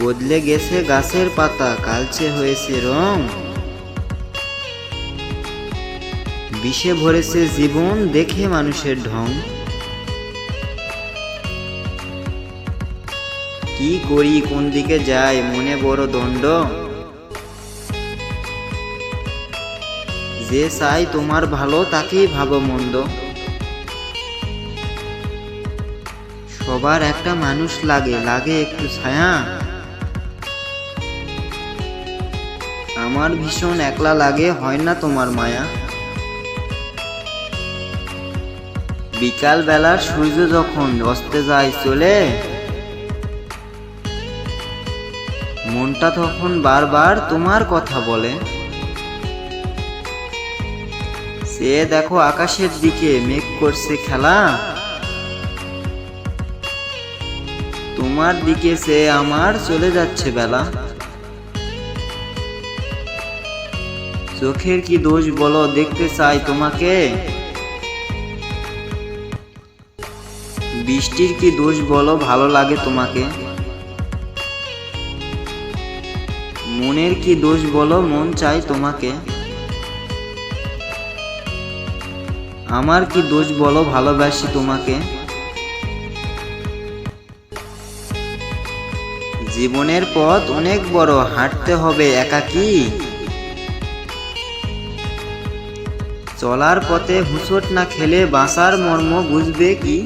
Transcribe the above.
বদলে গেছে গাছের পাতা, কালচে হয়েছে রং। বিষে ভরেছে জীবন, দেখে মানুষের ঢং। কি করি, কোন দিকে যাই, মনে বড় দণ্ড। যে চাই তোমার ভালো, তাকেই ভাবো মন্দ। সবার একটা মানুষ লাগে লাগে একটু ছায়া। আমার ভীষণ একলা লাগে, হয় না তোমার মায়া? বিকাল বেলার সূর্য যখন অস্তে যায় চলে, মনটা তখন বারবার তোমার কথা বলে। সে দেখো আকাশের দিকে মেঘ করছে খেলা। তোমার দিকে সে আমার চলে যাচ্ছে বেলা। চোখের কি দোষ বলো, দেখতে চাই তোমাকে? বৃষ্টির কি দোষ বলো, ভালো লাগে তোমাকে? মনের কি দোষ বলো, মন চাই তোমাকে? আমার কি দোষ বলো, ভালোবাসি তোমাকে? জীবনের পথ অনেক বড়, হাঁটতে হবে একাকী। চলার পথে হুঁচট না খেলে বাঁচার মর্ম বুঝবে কি?